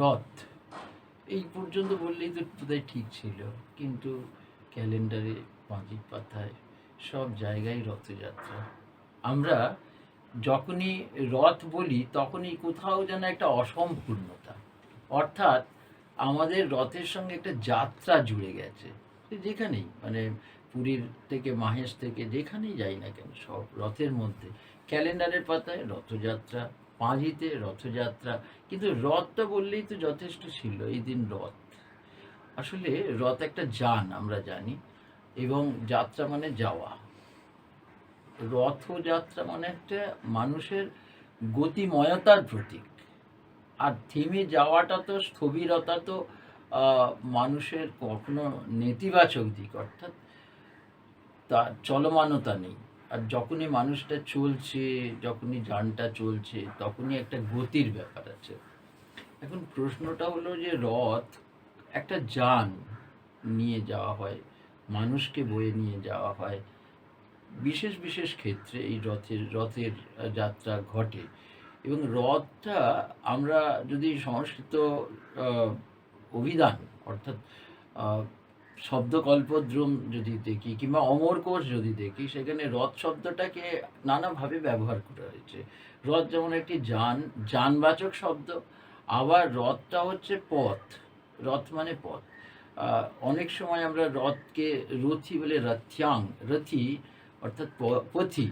রথ। এই পর্যন্ত বললেই তো বোধহয় ঠিক ছিল, কিন্তু ক্যালেন্ডারে পাঁচির পাতায় সব জায়গায় রথযাত্রা আমরা যখনই রথ বলি, তখনই কোথাও যেন একটা অসম্পূর্ণতা। অর্থাৎ আমাদের রথের সঙ্গে একটা যাত্রা জুড়ে গেছে। যেখানেই মানে পুরীর থেকে, মাহেশ থেকে, যেখানেই যাই না কেন, সব রথের মধ্যে, ক্যালেন্ডারের পাতায় রথযাত্রা পাঁজিতে রথযাত্রা। কিন্তু রথটা বললেই তো যথেষ্ট ছিল, এই দিন রথ। আসলে রথ একটা যান, আমরা জানি, এবং যাত্রা মানে যাওয়া। রথযাত্রা মানে একটা মানুষের গতিময়তার প্রতীক। আর থেমে যাওয়াটা তো স্থবিরতা তো মানুষের কখনো নেতিবাচক দিক, অর্থাৎ তার চলমানতা নেই। আর যখনই মানুষটা চলছে, যখনই যানটা চলছে, তখনই একটা গতির ব্যাপার আছে। এখন প্রশ্নটা হলো যে রথ একটা যান নিয়ে যাওয়া হয়, মানুষকে বয়ে নিয়ে যাওয়া হয়। বিশেষ বিশেষ ক্ষেত্রে এই রথের রথের যাত্রা ঘটে। এবং রথটা আমরা যদি সংস্কৃত অভিধান অর্থাৎ শব্দকল্পদ্রুম যদি দেখি কিংবা অমর কোষ যদি দেখি, সেখানে রথ শব্দটাকে নানাভাবে ব্যবহার করা হয়েছে। রথ যেমন একটি যান, যানবাচক শব্দ, আবার রথটা হচ্ছে পথ। রথ মানে পথ। অনেক সময় আমরা রথকে রথি বলে রথ্যাং, রথি অর্থাৎ পথি।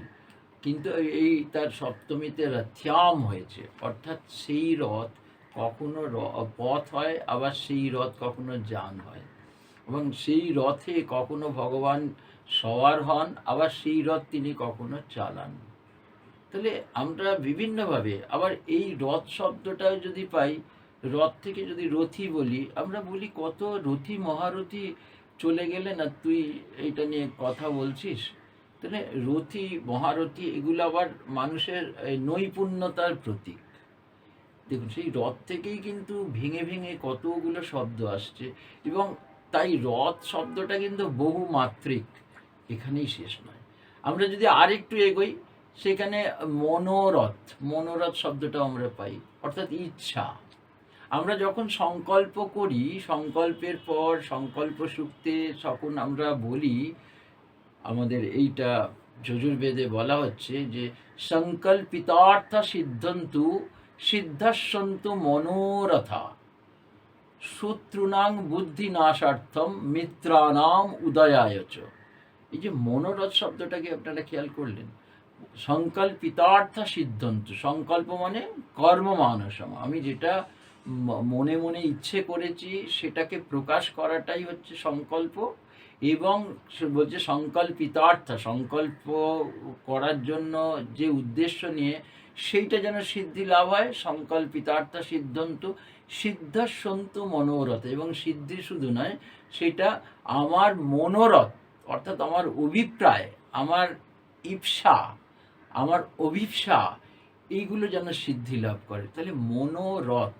কিন্তু এই তার সপ্তমীতে রথ্যাম হয়েছে। অর্থাৎ সেই রথ কখনো পথ হয়, আবার সেই রথ কখনো যান হয়। এবং সেই রথে কখনো ভগবান সওয়ার হন, আবার সেই রথ তিনি কখনো চালান। তাহলে আমরা বিভিন্নভাবে, আবার এই রথ শব্দটা যদি পাই, রথ থেকে যদি রথি বলি, আমরা বলি কত রথি মহারথি চলে গেলে না তুই এইটা নিয়ে কথা বলছিস? তাহলে রথি, মহারথি এগুলো আবার মানুষের নৈপুণ্যতার প্রতীক। দেখুন, সেই রথ থেকেই কিন্তু ভেঙে ভেঙে কতগুলো শব্দ আসছে এবং তাই রথ শব্দটা কিন্তু বহু মাত্রিক। এখানেই শেষ নয়। আমরা যদি আরেকটু এগোই, সেখানে মনোরথ মনোরথ শব্দটা আমরা পাই, অর্থাৎ ইচ্ছা। আমরা যখন সংকল্প করি, সংকল্পের পর, সংকল্প সুক্তে যখন আমরা বলি, আমাদের এইটা যজুর্বেদে বলা হচ্ছে যে, সংকল্পিতার্থ সিদ্ধন্তু সিদ্ধাসন্তু মনোরথা। শত্রুনাং বুদ্ধি নাশার্থম মিত্রানাম উদয়ায়চ এই যে মনোরথ শব্দটাকে আপনারা খেয়াল করলেন, সংকল্পিতার্থ সিদ্ধান্ত, সংকল্প মানে কর্ম মানসম। আমি যেটা মনে মনে ইচ্ছে করেছি, সেটাকে প্রকাশ করাটাই হচ্ছে সংকল্প এবং বলছে সংকল্পিতার্থ, সংকল্প করার জন্য যে উদ্দেশ্য নিয়ে সেইটা যেন সিদ্ধি লাভ হয়, সংকল্পিতার্থ সিদ্ধন্ত সিদ্ধাসন্তু মনোরথ এবং সিদ্ধি শুধু নয়, সেটা আমার মনোরথ, অর্থাৎ আমার অভিপ্রায়, আমার ইপসা আমার অভিপ্সা, এইগুলো যেন সিদ্ধি লাভ করে। তাহলে মনোরথ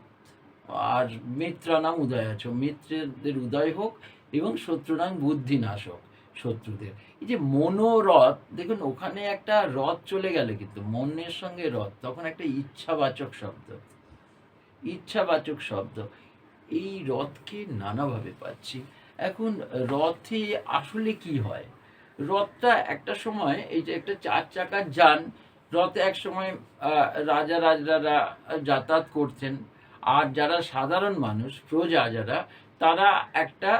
আর মিত্রানাম উদয় আছে। মিত্রদের উদয় হোক এবং শত্রুনাং বুদ্ধি নাশ হোক শত্রুদের। এই যে মনোরথ, দেখুন, ওখানে একটা রথ চলে গেল কিন্তু, মনের সঙ্গে রথ, তখন একটা ইচ্ছাবাচক শব্দ। ইচ্ছাবাচক শব্দ। এই রথকে নানাভাবে পাচ্ছি। এখন রথে আসলে কি হয়? রথটা একটা সময় এই যে একটা চার চাকার যান, রথে এক সময় রাজা রাজারা যাতায়াত করতেন। আর যারা সাধারণ মানুষ, প্রজা যারা, তারা একটা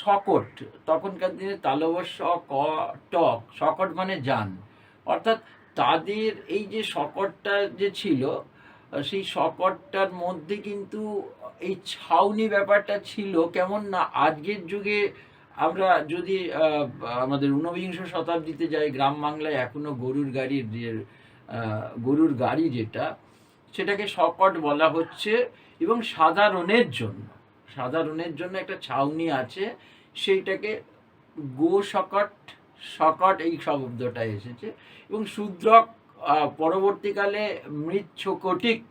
শকট, তখনকার দিনে তালবস্য ক টক, শকট মানে যান। অর্থাৎ তাদের এই যে শকটটা যে ছিল সেই শকটটার মধ্যে কিন্তু এই ছাউনি ব্যাপারটা ছিল। কেমন না আজকের যুগে আমরা যদি আমাদের ঊনবিংশ শতাব্দীতে যাই, গ্রাম বাংলায় এখনও গরুর গাড়ির যে গরুর গাড়ি যেটা, সেটাকে শকট বলা হচ্ছে এবং সাধারণের জন্য সাধারণের জন্য একটা ছাউনি আছে, সেইটাকে গো শকট শকট এই শব্দটা এসেছে এবং শূদ্রক পরবর্তীকালে মৃৎ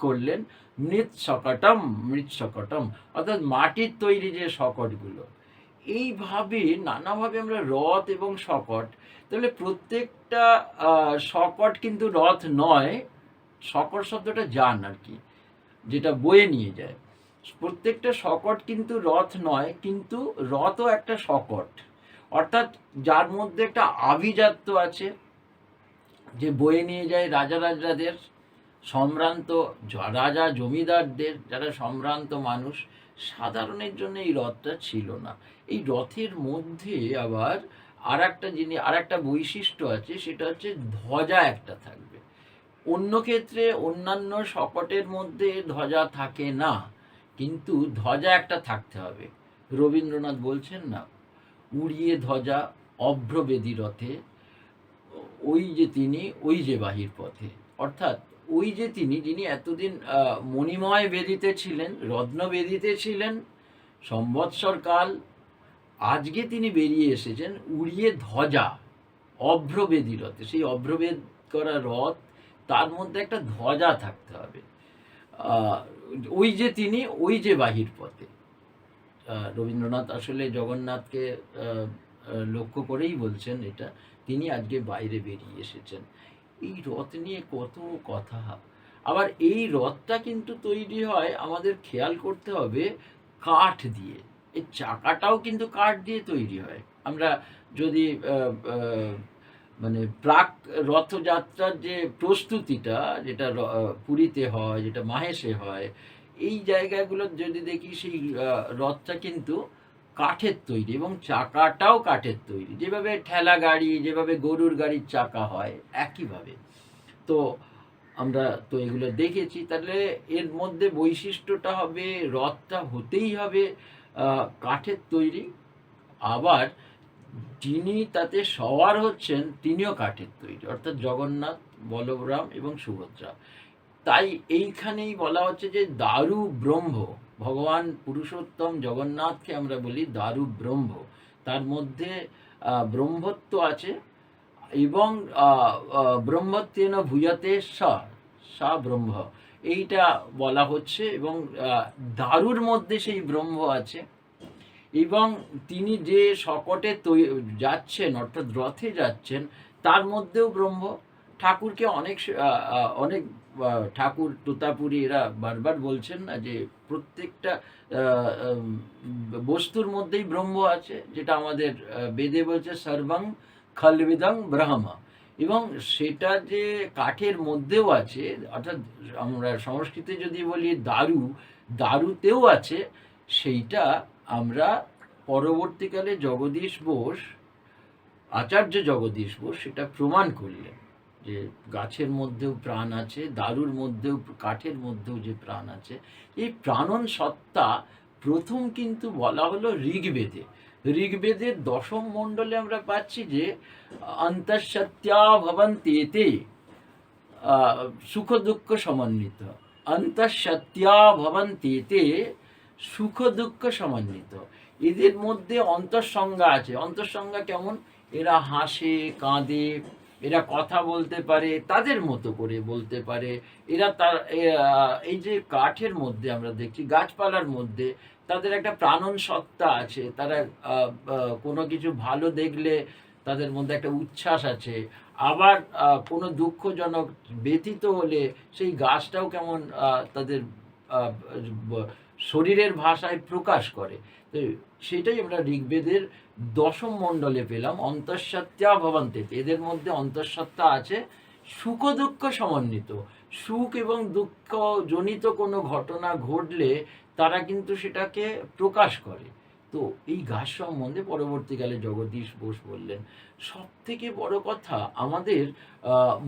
করলেন মৃৎ সকটম মৃৎ সকটম অর্থাৎ মাটির তৈরি যে শকটগুলো। এইভাবে নানাভাবে আমরা রথ এবং শকট, তাহলে প্রত্যেকটা শকট কিন্তু রথ নয়, শকট শব্দটা যান আর কি, যেটা বয়ে নিয়ে যায়। প্রত্যেকটা শকট কিন্তু রথ নয়, কিন্তু রথও একটা শকট। অর্থাৎ যার মধ্যে একটা আভিজাত্য আছে যে বয়ে নিয়ে যায় রাজা রাজাদের সম্ভ্রান্ত রাজা জমিদারদের, যারা সম্ভ্রান্ত মানুষ, সাধারণের জন্য এই রথটা ছিল না। এই রথের মধ্যে আবার আর একটা জিনিস আর একটা বৈশিষ্ট্য আছে, সেটা হচ্ছে ধ্বজা একটা থাকবে। অন্য ক্ষেত্রে অন্যান্য শকটের মধ্যে ধ্বজা থাকে না, কিন্তু ধ্বজা একটা থাকতে হবে। রবীন্দ্রনাথ বলছেন না, উড়িয়ে ধ্বজা অভ্রবেদী রথে ওই যে তিনি, ওই যে বাহির পথে। অর্থাৎ ওই যে তিনি, যিনি এতদিন মণিময় বেদিতে ছিলেন, রত্ন বেদিতে ছিলেন, সম্বৎসর কাল, আজকে তিনি বেরিয়ে এসেছেন উড়িয়ে ধ্বজা অভ্রবেদী রথে সেই অভ্রবেদ করা রথ, তার মধ্যে একটা ধ্বজা থাকতে হবে। ওই যে তিনি, ওই যে বাহির পথে। রবীন্দ্রনাথ আসলে জগন্নাথকে লক্ষ্য করেই বলছেন এটা। তিনি আজকে বাইরে বেরিয়ে এসেছেন। এই রথ নিয়ে কত কথা। আবার এই রথটা কিন্তু তৈরি হয়, আমাদের খেয়াল করতে হবে, কাঠ দিয়ে। এই চাকাটাও কিন্তু কাঠ দিয়ে তৈরি হয়। আমরা যদি মানে প্রাক রথযাত্রার যে প্রস্তুতিটা, যেটা পুরীতে হয়, যেটা মাহেশে হয়, এই জায়গাগুলো যদি দেখি, সেই রথটা কিন্তু কাঠের তৈরি এবং চাকাটাও কাঠের তৈরি। যেভাবে ঠেলা গাড়ি, যেভাবে গরুর গাড়ির চাকা হয়, একইভাবে। তো আমরা তো এগুলো দেখেছি। তাহলে এর মধ্যে বৈশিষ্ট্যটা হবে, রথটা হতেই হবে কাঠের তৈরি। আবার যিনি তাতে সওয়ার হচ্ছেন, তিনিও কাঠের তৈরি, অর্থাৎ জগন্নাথ, বলরাম এবং সুভদ্রা। তাই এইখানেই বলা হচ্ছে যে দারু ব্রহ্ম। ভগবান পুরুষোত্তম জগন্নাথকে আমরা বলি দারু ব্রহ্ম তার মধ্যে ব্রহ্মত্ব আছে এবং ব্রহ্মত্বেন ভুজাতে সা সা ব্রহ্ম। এইটা বলা হচ্ছে এবং দারুর মধ্যে সেই ব্রহ্ম আছে এবং তিনি যে শকটে তৈ- যাচ্ছেন অর্থাৎ রথে যাচ্ছেন, তার মধ্যেও ব্রহ্ম। ঠাকুরকে অনেক অনেক ঠাকুর তোতাপুরি এরা বারবার বলছেন না যে প্রত্যেকটা বস্তুর মধ্যেই ব্রহ্ম আছে, যেটা আমাদের বেদে বলছে সর্বং খলবিদং ব্রহ্মা। এবং সেটা যে কাঠের মধ্যেও আছে, অর্থাৎ আমরা সংস্কৃতে যদি বলি দারু, দারুতেও আছে, সেইটা আমরা পরবর্তীকালে জগদীশ বোস, আচার্য জগদীশ বোস সেটা প্রমাণ করলেন। যে গাছের মধ্যেও প্রাণ আছে, দারুর মধ্যেও, কাঠের মধ্যেও যে প্রাণ আছে, এই প্রাণন সত্তা প্রথম কিন্তু বলা হলো ঋগ্বেদে। ঋগ্বেদের দশম মণ্ডলে আমরা পাচ্ছি যে অন্তঃসত্যা ভবন্তেতে সুখ দুঃখ সমন্বিত অন্তঃসত্যা ভবন্তেতে সুখ দুঃখ সমন্বিত এদের মধ্যে অন্তঃসংজ্ঞা আছে। অন্তঃসংজ্ঞা কেমন? এরা হাসে, কাঁদে এরা কথা বলতে পারে, তাদের মতো করে বলতে পারে। এরা তার এই যে কাঠের মধ্যে আমরা দেখছি, গাছপালার মধ্যে তাদের একটা প্রাণন সত্তা আছে। তারা কোনো কিছু ভালো দেখলে তাদের মধ্যে একটা উচ্ছ্বাস আছে। আবার কোনো দুঃখজনক ব্যতীত হলে সেই গাছটাও কেমন তাদের শরীরের ভাষায় প্রকাশ করে। সেটাই আমরা ঋগ্বেদের দশম মণ্ডলে পেলাম, অন্তঃসত্ত্বা ভবন্তে এদের মধ্যে অন্তঃসত্ত্বা আছে সুখ দুঃখ সমন্বিত। সুখ এবং দুঃখ জনিত কোনো ঘটনা ঘটলে তারা কিন্তু সেটাকে প্রকাশ করে। তো এই গাছ সম্বন্ধে পরবর্তীকালে জগদীশ বোস বললেন সব থেকে বড় কথা আমাদের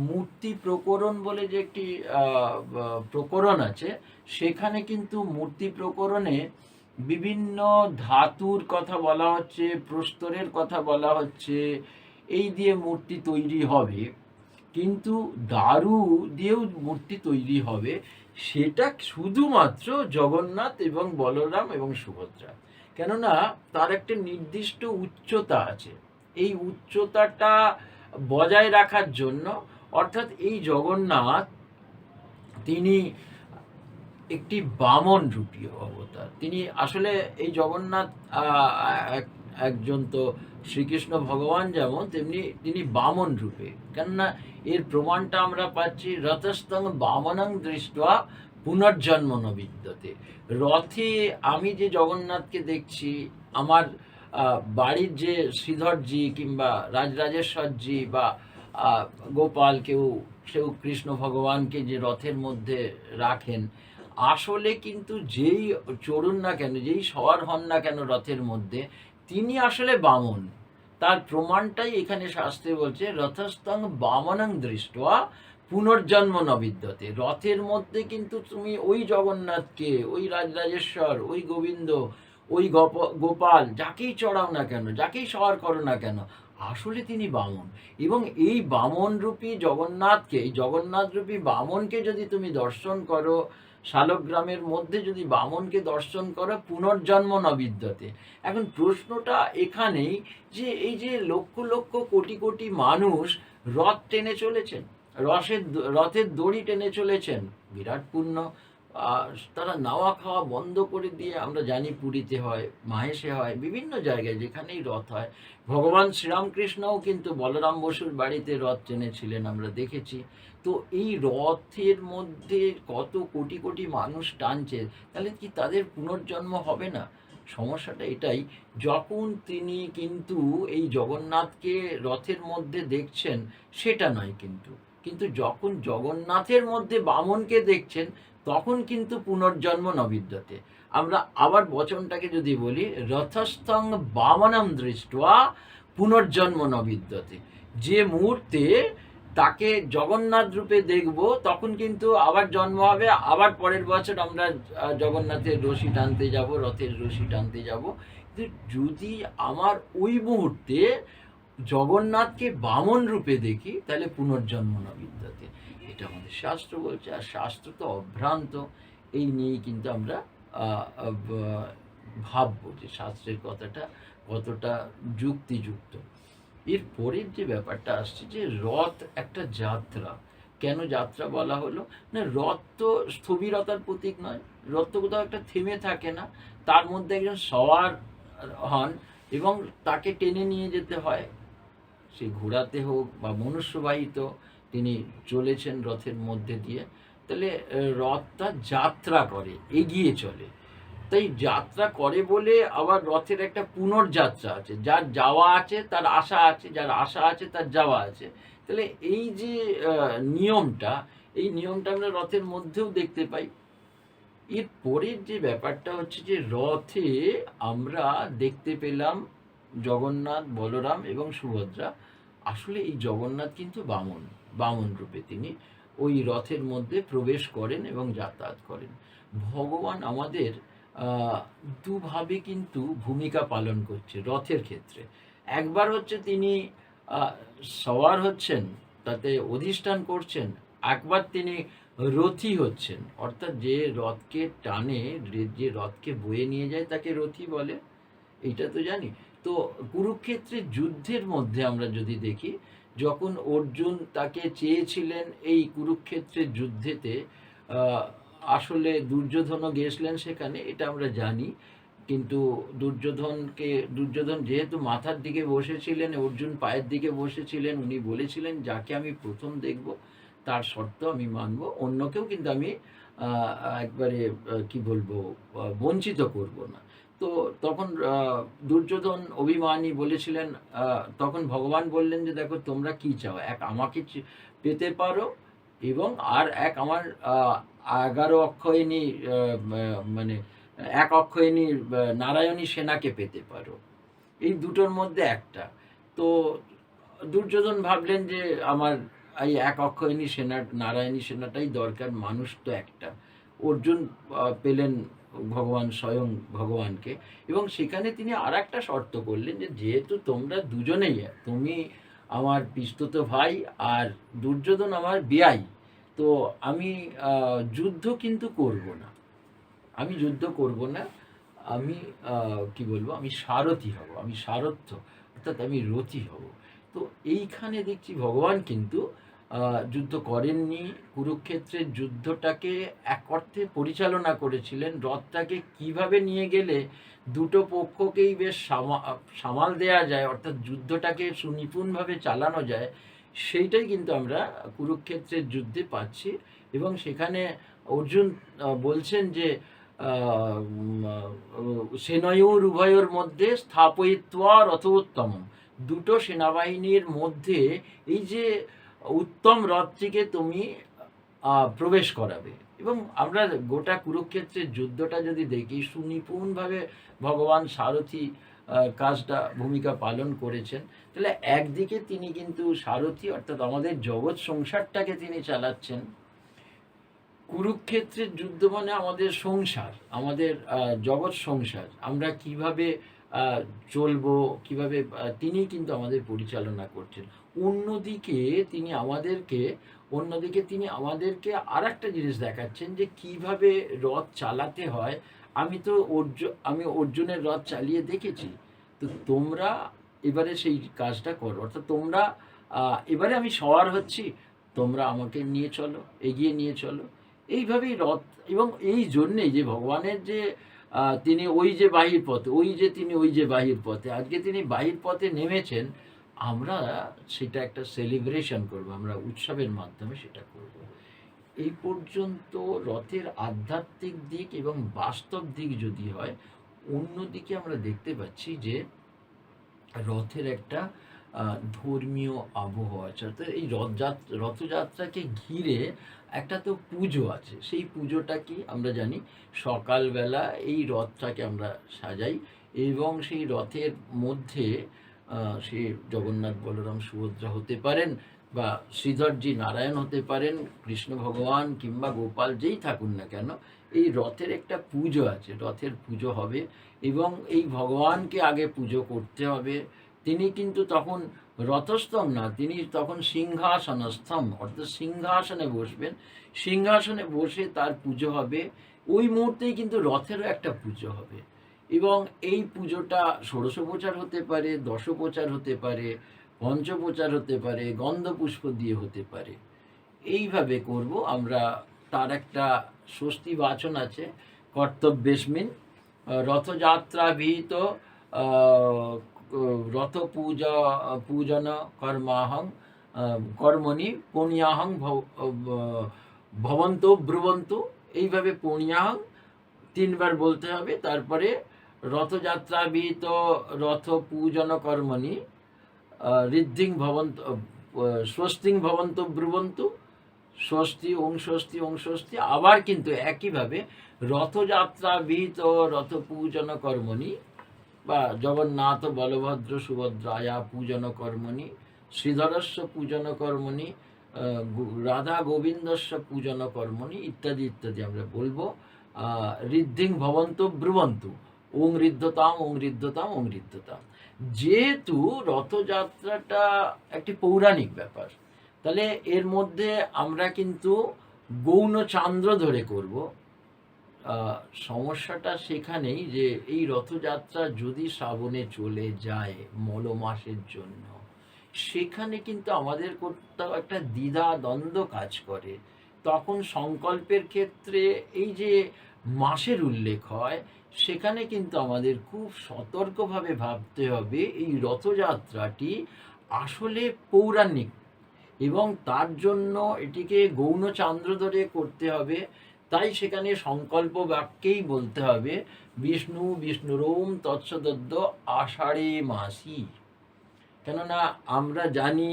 মূর্তি প্রকরণ বলে যে একটি প্রকরণ আছে, সেখানে কিন্তু মূর্তি প্রকরণে বিভিন্ন ধাতুর কথা বলা হচ্ছে, প্রস্তরের কথা বলা হচ্ছে, এই দিয়ে মূর্তি তৈরি হবে। কিন্তু দারু দিয়েও মূর্তি তৈরি হবে, সেটা শুধুমাত্র জগন্নাথ এবং বলরাম এবং সুভদ্রা। কেননা, তার একটা নির্দিষ্ট উচ্চতা আছে। এই উচ্চতাটা বজায় রাখার জন্য, অর্থাৎ এই জগন্নাথ, তিনি একটি বামন রূপী অবতার। তিনি আসলে এই জগন্নাথ এক- একজন তো শ্রীকৃষ্ণ ভগবান যেমন, তেমনি তিনি বামন রূপে। কেননা এর প্রমাণটা আমরা পাচ্ছি রথস্থং বামনং দৃষ্টা পুনর্জন্ম ন বিদ্যতে। রথে আমি যে জগন্নাথকে দেখছি, আমার বাড়ির যে শ্রীধরজি কিংবা রাজরাজেশ্বরজি বা গোপাল কেউ কেউ কৃষ্ণ ভগবানকে যে রথের মধ্যে রাখেন আসলে কিন্তু যেই চড়ুন না কেন, যেই সওয়ার হন না কেন রথের মধ্যে, তিনি আসলে বামন। তার প্রমাণটাই এখানে শাস্ত্রে বলছে রথস্তং বামনং দৃষ্টয়া পুনর্জন্ম নবিদ্যতে। রথের মধ্যে কিন্তু তুমি ওই জগন্নাথকে, ওই রাজরাজেশ্বর, ওই গোবিন্দ, ওই গপ- গোপাল, যাকেই চড়াও না কেন, যাকেই সওয়ার করো না কেন, আসলে তিনি বামন। এবং এই বামন রূপী জগন্নাথকে, এই জগন্নাথরূপী বামনকে যদি তুমি দর্শন করো শালগ্রামের মধ্যে যদি বামনকে দর্শন করো, পুনর্জন্ম নবিদ্যতে এখন প্রশ্নটা এখানেই যে এই যে লক্ষ লক্ষ কোটি কোটি মানুষ রথ টেনে চলেছেন, রসের রথের দড়ি টেনে চলেছেন, বিরাট আর তারা নাওয়া খাওয়া বন্ধ করে দিয়ে আমরা জানি পুরীতে হয়, মাহেশে হয়, বিভিন্ন জায়গায় যেখানেই রথ হয়। ভগবান শ্রীরামকৃষ্ণও কিন্তু বলরাম বসুর বাড়িতে রথ টেনেছিলেন, আমরা দেখেছি। তো এই রথের মধ্যে কত কোটি কোটি মানুষ টানছে, তাহলে কি তাদের পুনর্জন্ম হবে না? সমস্যাটা এটাই, যখন তিনি কিন্তু এই জগন্নাথকে রথের মধ্যে দেখছেন, সেটা নয় কিন্তু। কিন্তু যখন জগন্নাথের মধ্যে বামনকে দেখছেন, তখন কিন্তু পুনর্জন্ম নবিদ্যতে। আমরা আবার বচনটাকে যদি বলি, রথস্থং বামনম দৃষ্টয়া পুনর্জন্ম নবিদ্যতে। যে মুহূর্তে তাকে জগন্নাথ রূপে দেখব, তখন কিন্তু আবার জন্ম হবে, আবার পরের বছর আমরা জগন্নাথের রশি টানতে যাব, রথের রশি টানতে যাব। যদি আমার ওই মুহূর্তে জগন্নাথকে বামন রূপে দেখি, তাহলে পুনর্জন্ম না এটা আমাদের শাস্ত্র বলছে, আর শাস্ত্র তো অভ্রান্ত। এই নিয়েই কিন্তু আমরা ভাববো যে শাস্ত্রের কথাটা কতটা যুক্তিযুক্ত। এর পরের যে ব্যাপারটা আসছে যে রথ একটা যাত্রা। কেন যাত্রা বলা হলো? না, রথ তো স্থবিরতার প্রতীক নয়। রথ তো কোথাও একটা থেমে থাকে না। তার মধ্যে একজন সওয়ার হন এবং তাকে টেনে নিয়ে যেতে হয়। সে ঘোড়াতে হোক বা মনুষ্যবাহিত তিনি চলেছেন রথের মধ্যে দিয়ে। তাহলে রথটা যাত্রা করে, এগিয়ে চলে। তাই যাত্রা করে বলে আবার রথের একটা পুনর্যাত্রা আছে। যার যাওয়া আছে, তার আশা আছে, যার আশা আছে, তার যাওয়া আছে। তাহলে এই যে নিয়মটা, এই নিয়মটা আমরা রথের মধ্যেও দেখতে পাই। এর পরের যে ব্যাপারটা হচ্ছে যে, রথে আমরা দেখতে পেলাম জগন্নাথ, বলরাম এবং সুভদ্রা। আসলে এই জগন্নাথ কিন্তু বামন বামন রূপে তিনি ওই রথের মধ্যে প্রবেশ করেন এবং যাতায়াত করেন। ভগবান আমাদের দুভাবে কিন্তু ভূমিকা পালন করছে রথের ক্ষেত্রে। একবার হচ্ছে তিনি সওয়ার হচ্ছেন, তাতে অধিষ্ঠান করছেন, একবার তিনি রথী হচ্ছেন। অর্থাৎ যে রথকে টানে, যে- রথকে বয়ে নিয়ে যায় তাকে রথী বলে। এটা তো জানি। তো কুরুক্ষেত্রের যুদ্ধের মধ্যে আমরা যদি দেখি, যখন অর্জুন তাকে চেয়েছিলেন এই কুরুক্ষেত্রের যুদ্ধেতে আসলে দুর্যোধনও গেছিলেন সেখানে, এটা আমরা জানি। কিন্তু দুর্যোধনকে, দুর্যোধন যেহেতু মাথার দিকে বসেছিলেন, অর্জুন পায়ের দিকে বসেছিলেন, উনি বলেছিলেন, যাকে আমি প্রথম দেখব, তার শর্ত আমি মানব, অন্যকেও কিন্তু আমি একবারে কি বলব বঞ্চিত করব না। তো তখন দুর্যোধন অভিমানী বলেছিলেন তখন ভগবান বললেন যে, দেখো, তোমরা কি চাও? এক আমাকে পেতে পারো এবং আর এক আমার এগারো অক্ষয়িনী মানে এক অক্ষয়িনী নারায়ণী সেনাকে পেতে পারো। এই দুটোর মধ্যে একটা। তো দুর্যোধন ভাবলেন যে আমার এই এক অক্ষয়িনী সেনা, নারায়ণী সেনাটাই দরকার, মানুষ তো একটা। অর্জুন পেলেন ভগবান স্বয়ং ভগবানকে এবং সেখানে তিনি আর একটা শর্ত করলেন যে যেহেতু তোমরা দুজনেই, তুমি আমার পিস্তত ভাই আর দুর্যোধন আমার বিয়াই তো আমি যুদ্ধ কিন্তু করব না। আমি যুদ্ধ করব না, আমি কি বলব, আমি সারথি হব, আমি সারথ্য, অর্থাৎ আমি রথি হব। তো এইখানে দেখছি ভগবান কিন্তু যুদ্ধ করেননি, কুরুক্ষেত্রের যুদ্ধটাকে এক অর্থে পরিচালনা করেছিলেন, রথটাকে কীভাবে নিয়ে গেলে দুটো পক্ষকেই বেশ সামাল দেয়া যায়, অর্থাৎ যুদ্ধটাকে সুনিপুণভাবে চালানো যায় সেইটাই কিন্তু আমরা কুরুক্ষেত্রের যুদ্ধে পাচ্ছি এবং সেখানে অর্জুন বলছেন যে সেনয়োর উভয়ের মধ্যে স্থাপয়িত্বা রথোত্তম দুটো সেনাবাহিনীর মধ্যে এই যে উত্তম রথটিকে তুমি প্রবেশ করাবে এবং আমরা গোটা কুরুক্ষেত্রের যুদ্ধটা যদি দেখি, সুনিপুণভাবে ভগবান সারথী কাজটা, ভূমিকা পালন করেছেন। তাহলে একদিকে তিনি কিন্তু সারথী, অর্থাৎ আমাদের জগৎ সংসারটাকে তিনি চালাচ্ছেন। কুরুক্ষেত্রের যুদ্ধ মানে আমাদের সংসার, আমাদের জগৎ সংসার। আমরা কীভাবে চলবো, কীভাবে তিনি কিন্তু আমাদের পরিচালনা করছেন। অন্যদিকে তিনি আমাদেরকে, অন্যদিকে তিনি আমাদেরকে আর একটা জিনিস দেখাচ্ছেন যে কীভাবে রথ চালাতে হয়। আমি তো আমি অর্জুনের রথ চালিয়ে দেখেছি। তো তোমরা এবারে সেই কাজটা করো। অর্থাৎ তোমরা এবারে আমি সওয়ার হচ্ছি। তোমরা আমাকে নিয়ে চলো, এগিয়ে নিয়ে চলো। এইভাবেই রথ, এবং এই জন্যেই যে ভগবানের যে তিনি ওই যে বাহির পথে, ওই যে তিনি ওই যে বাহির পথে, আজকে তিনি বাহির পথে নেমেছেন, আমরা সেটা একটা সেলিব্রেশন করব, আমরা উৎসবের মাধ্যমে সেটা করব। এই পর্যন্ত রথের আধ্যাত্মিক দিক এবং বাস্তব দিক যদি হয়, অন্যদিকে আমরা দেখতে পাচ্ছি যে রথের একটা ধর্মীয় আবহাওয়া আছে। অর্থাৎ এই রথযাত্রা রথযাত্রাকে ঘিরে একটা তো পুজো আছে। সেই পুজোটা কি আমরা জানি, সকালবেলা এই রথটাকে আমরা সাজাই এবং সেই রথের মধ্যে সে জগন্নাথ বলরাম সুভদ্রা হতে পারেন বা শ্রীধরজি নারায়ণ হতে পারেন, কৃষ্ণ ভগবান কিংবা গোপাল যেই থাকুন না কেন, এই রথের একটা পুজো আছে। রথের পুজো হবে এবং এই ভগবানকে আগে পুজো করতে হবে। তিনি কিন্তু তখন রথস্থম না তিনি তখন সিংহাসনস্থম অর্থাৎ সিংহাসনে বসবেন। সিংহাসনে বসে তার পুজো হবে। ওই মুহূর্তেই কিন্তু রথেরও একটা পুজো হবে। এবং এই পুজোটা ষোড়শোপচার হতে পারে দশোপচার হতে পারে পঞ্চপ্রচার হতে পারে গন্ধপুষ্প দিয়ে হতে পারে। এইভাবে করব আমরা। তার একটা স্বস্তি বাচন আছে কর্তব্যেস্মিন আহ, রথযাত্রা বিহিত রথ পূজা পূজন কর্মাহং কর্মণি পুণ্যাহং ভব- ভবন্ত ব্রুবন্ত এইভাবে পুণ্যাহং তিনবার বলতে হবে। তারপরে রথযাত্রা বিহিত রথ পূজন কর্মণি ঋদ্ধিং ভবন্ত স্বস্তিং ভবন্ত, ব্রুবন্তু ষষ্ঠী ওং ষষ্ঠী ওং ষষ্ঠী আবার কিন্তু একইভাবে রথযাত্রা বিহিত রথ পূজন কর্মণি বা জগন্নাথ বলভদ্র সুভদ্রায়া পূজন কর্মণি শ্রীধরস্য পূজন কর্মণি রাধা গোবিন্দস্য পূজন কর্মণি ইত্যাদি ইত্যাদি আমরা বলব। ঋদ্ধিং ভবন্ত ব্রুবন্তু, ওং ঋদ্ধতাম ওং ঋদ্ধতাম ওং ঋদ্ধতাম। যেহেতু রথযাত্রাটা একটি পৌরাণিক ব্যাপার, তাহলে এর মধ্যে আমরা কিন্তু গৌণ চান্দ্র ধরে করব। সমস্যাটা সেখানেই যে এই রথযাত্রা যদি শ্রাবণে চলে যায় মল মাসের জন্য, সেখানে কিন্তু আমাদের কোথাও একটা দ্বিধা দ্বন্দ্ব কাজ করে। তখন সংকল্পের ক্ষেত্রে এই যে মাসের উল্লেখ হয়, সেখানে কিন্তু আমাদের খুব সতর্কভাবে ভাবতে হবে এই রথযাত্রাটি আসলে পৌরাণিক এবং তার জন্য এটিকে গৌণ চান্দ্র ধরে করতে হবে। তাই সেখানে সংকল্প বাক্যেই বলতে হবে, বিষ্ণু, বিষ্ণুরোম তৎসদদ্য আষাঢ়ে মাসি। কেননা আমরা জানি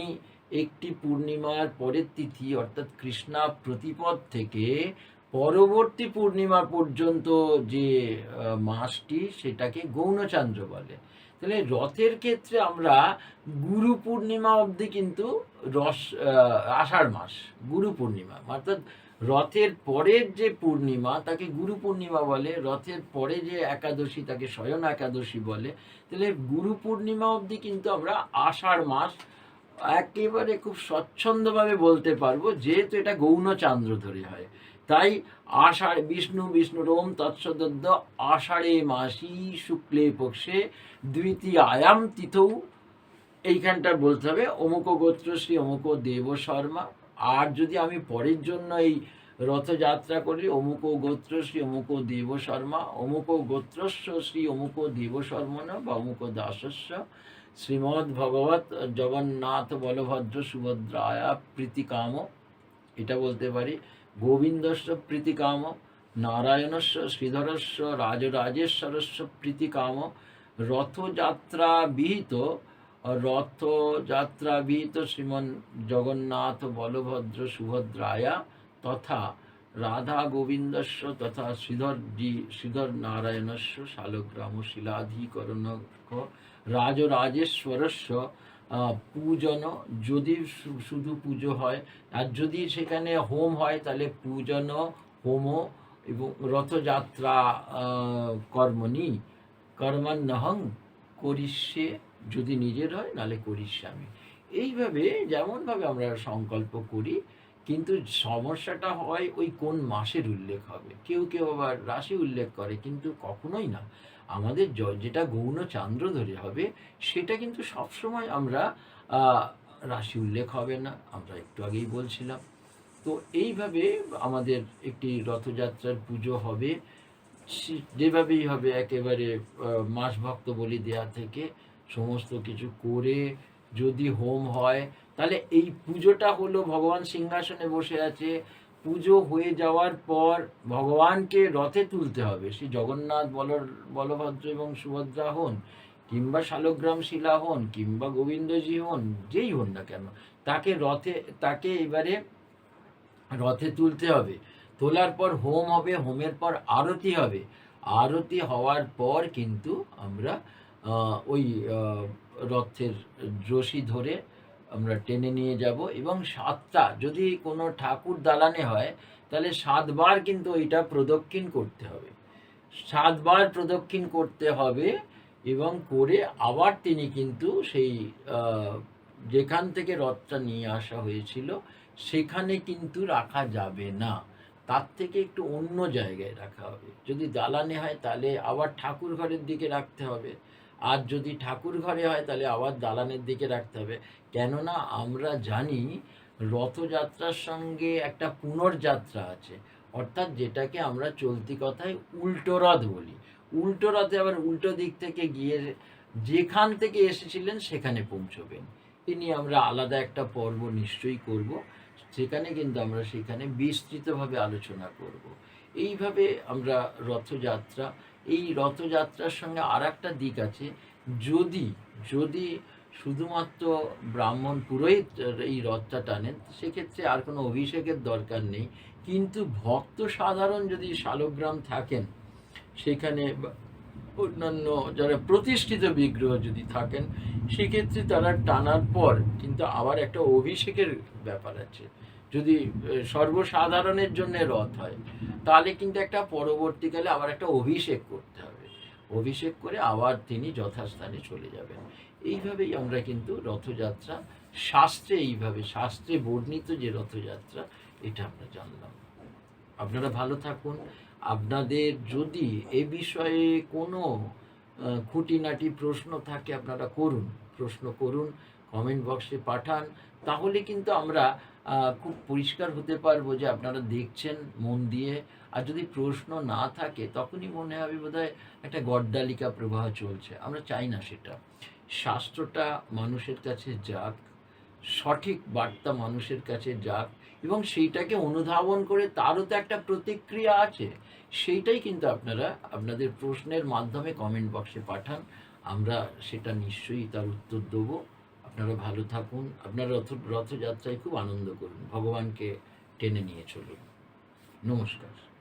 একটি পূর্ণিমার পরের তিথি অর্থাৎ কৃষ্ণা প্রতিপদ থেকে পরবর্তী পূর্ণিমা পর্যন্ত যে মাসটি সেটাকে গৌণচান্দ্র বলে। তাহলে রথের ক্ষেত্রে আমরা গুরু পূর্ণিমা অবধি কিন্তু রস আষাঢ় মাস, গুরু পূর্ণিমা। অর্থাৎ রথের পরের যে পূর্ণিমা, তাকে গুরু পূর্ণিমা বলে, রথের পরে যে একাদশী তাকে শয়ন একাদশী বলে, তাহলে গুরু পূর্ণিমা অবধি কিন্তু আমরা আষাঢ় মাস একেবারে খুব স্বচ্ছন্দভাবে বলতে পারব, যেহেতু এটা গৌণ চান্দ্র ধরে হয়। তাই আষাঢ়, বিষ্ণু বিষ্ণু রোম তৎসদদ্য আষাঢ়ে মাসি, শুক্লে পক্ষে দ্বিতীয় আয়াম তিথৌ, এইখানটা বলতে হবে। অমুক গোত্রশ্রী অমুক দেব শর্মা আর যদি আমি পরের জন্য এই রথযাত্রা করি, অমুক গোত্রশ্রী অমুক দেব শর্মা, অমুক গোত্রস্য শ্রী অমুক দেব শর্মণ বা অমুক দাসস্য, শ্রীমদ্ ভগবত জগন্নাথ বলভদ্র সুভদ্রায়া প্রীতিকাম, এটা বলতে পারি, গোবিন্দস্য প্রীতিকাম, নারায়ণস্য শ্রীধরস্য, রাজরাজেশ্বরস্য প্রীতিকাম, রথযাত্রা বিহিত রথযাত্রা বিহিত শ্রীমন জগন্নাথ বলভদ্র সুভদ্রায়া তথা রাধা গোবিন্দস্য তথা শ্রীধরজি শ্রীধর নারায়ণস্য শালগ্রাম শিলাধিকরণ রাজরাজেশ্বরস্য পূজন। যদি শুধু পুজো হয় আর যদি সেখানে হোম হয় তাহলে পূজন হোম এবং রথযাত্রা আহ, কর্মণি। কর্মান্নহং করিষ্যে যদি নিজের হয় নালে করিষ্যামি এইভাবে, যেমনভাবে আমরা সংকল্প করি, কিন্তু সমস্যাটা হয় ওই কোন মাসের উল্লেখ হবে। কেউ কেউ আবার রাশি উল্লেখ করে, কিন্তু কখনোই না। আমাদের যেটা গৌণ চান্দ্র ধরে হবে, সেটা কিন্তু সবসময় আমরা রাশি উল্লেখ হবে না। আমরা একটু আগেই বলছিলাম। তো এইভাবে আমাদের একটি রথযাত্রার পুজো হবে। যেভাবেই হবে, একেবারে মাস ভক্ত বলি দেয়া থেকে। সমস্ত কিছু করে যদি হোম হয়, তাহলে এই পুজোটা হলো ভগবান সিংহাসনে বসে আছে। পুজো হয়ে যাওয়ার পর ভগবানকে রথে তুলতে হবে। সেই জগন্নাথ বল বলভদ্র এবং সুভদ্রা হন, কিংবা শালগ্রাম শিলা হন, কিংবা গোবিন্দজি হন, যেই হন না কেন, তাকে রথে, তাকে এবারে রথে তুলতে হবে। তোলার পর হোম হবে, হোমের পর আরতি হবে। আরতি হওয়ার পর কিন্তু আমরা ওই রথের রশি ধরে আমরা টেনে নিয়ে যাব এবং সাতটা, যদি কোনো ঠাকুর দালানে হয়, তাহলে সাতবার কিন্তু ওইটা প্রদক্ষিণ করতে হবে। সাতবার প্রদক্ষিণ করতে হবে এবং করে আবার তিনি কিন্তু সেই যেখান থেকে রথটা নিয়ে আসা হয়েছিল, সেখানে কিন্তু রাখা যাবে না। তার থেকে একটু অন্য জায়গায় রাখা হবে। যদি দালানে হয়, তাহলে আবার ঠাকুর ঘরের দিকে রাখতে হবে। আর যদি ঠাকুর ঘরে হয়, তাহলে আবার দালানের দিকে রাখতে হবে। কেননা আমরা জানি রথযাত্রার সঙ্গে একটা পুনর্যাত্রা আছে। অর্থাৎ যেটাকে আমরা চলতি কথায় উল্টো রথ বলি। উল্টো রথে আবার উল্টো দিক থেকে গিয়ে যেখান থেকে এসেছিলেন, সেখানে পৌঁছবেন। এ নিয়ে আমরা আলাদা একটা পর্ব নিশ্চয়ই করব। সেখানে কিন্তু আমরা সেখানে বিস্তৃতভাবে আলোচনা করব। এইভাবে আমরা রথযাত্রা এই রথযাত্রার সঙ্গে আর একটা দিক আছে। যদি যদি শুধুমাত্র ব্রাহ্মণ পুরোহিত এই রথটা টানেন, সেক্ষেত্রে আর কোনো অভিষেকের দরকার নেই। কিন্তু ভক্ত সাধারণ যদি শালগ্রাম থাকেন, সেখানে অন্যান্য যারা প্রতিষ্ঠিত বিগ্রহ যদি থাকেন, সেক্ষেত্রে তারা টানার পর কিন্তু আবার একটা অভিষেকের ব্যাপার আছে। যদি সর্বসাধারণের জন্য রথ হয়, তাহলে কিন্তু একটা পরবর্তীকালে আবার একটা অভিষেক করতে হবে। অভিষেক করে আবার তিনি যথাস্থানে চলে যাবেন। এইভাবেই আমরা কিন্তু রথযাত্রা, শাস্ত্রে এইভাবে, শাস্ত্রে বর্ণিত যে রথযাত্রা, এটা আমরা জানলাম। আপনারা ভালো থাকুন। আপনাদের যদি এ বিষয়ে কোনো খুঁটিনাটি প্রশ্ন থাকে, আপনারা করুন। প্রশ্ন করুন, কমেন্ট বক্সে পাঠান। তাহলে কিন্তু আমরা খুব পরিষ্কার হতে পারব যে আপনারা দেখছেন মন দিয়ে। আর যদি প্রশ্ন না থাকে, তখনই মনে হবে বোধহয় একটা গড্ডালিকা প্রবাহ চলছে। আমরা চাই না সেটা। শাস্ত্রটা মানুষের কাছে যাক, সঠিক বার্তা মানুষের কাছে যাক, এবং সেইটাকে অনুধাবন করে তারও তো একটা প্রতিক্রিয়া আছে। সেইটাই কিন্তু আপনারা আপনাদের প্রশ্নের মাধ্যমে কমেন্ট বক্সে পাঠান। আমরা সেটা নিশ্চয়ই তার উত্তর দেবো। আপনারা ভালো থাকুন। আপনারা রথ রথযাত্রায় খুব আনন্দ করুন। ভগবানকে টেনে নিয়ে চলুন। নমস্কার।